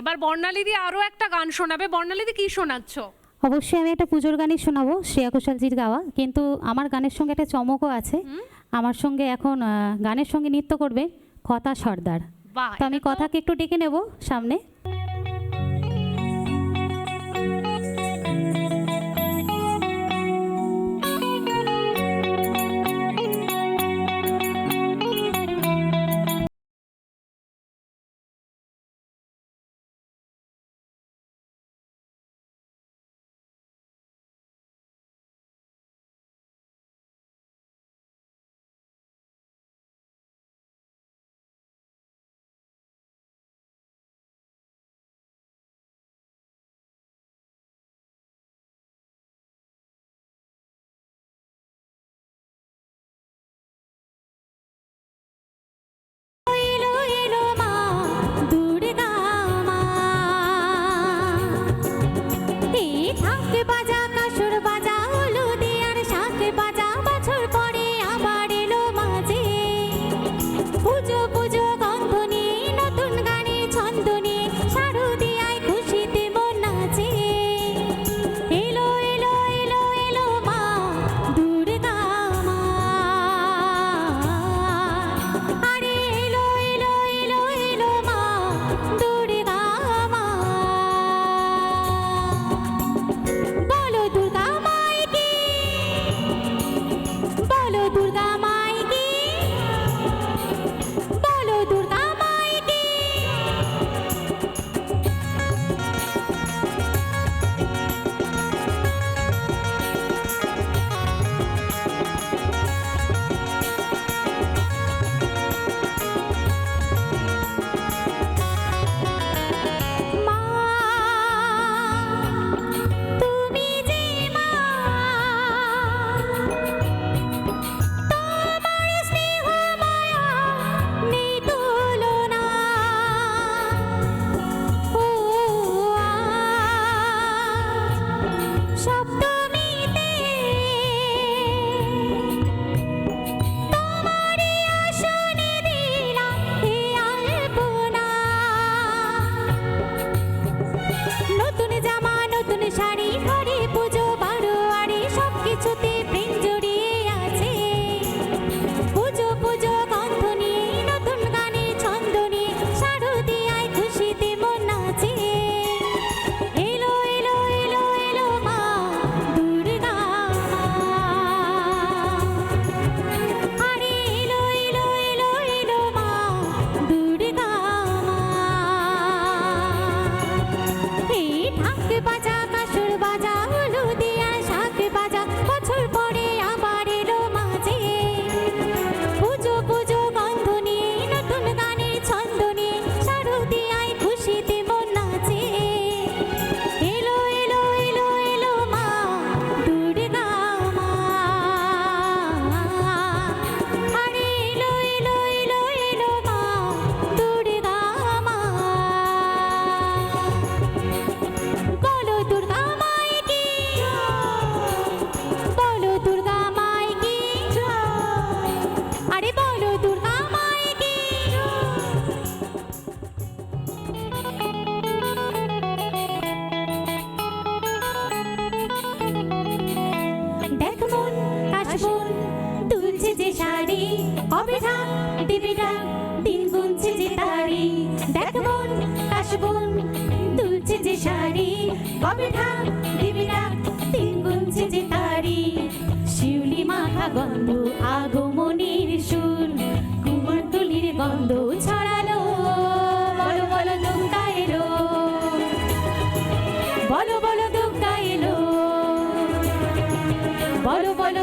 এবার বর্ণালীদি আরও একটা গান শোনাবে। বর্ণালিদি কি শোনাচ্ছ? অবশ্যই আমি একটা পুজোর গানই শোনাবো শ্রেয়া ঘোষালজির গাওয়া। কিন্তু আমার গানের সঙ্গে একটা চমকও আছে। আমার সঙ্গে এখন গানের সঙ্গে নৃত্য করবে কথা সর্দার। বাহ তো আমি কথাকে একটু ডেকে নেব সামনে। কবে ঢাক দিন গুনছে যে তারি। দেখ মন কাশবন তুলছে যে শাড়ি কবে ঢাক দিন গুনছে যে তারি। শিউলি মাখা গন্ধ, আগমনের সুর। কুমোরটুলির গন্ধ ছড়ালো, বলো বলো দুর্গা এলো। বলো বলো দুর্গা এলো। বলো বলো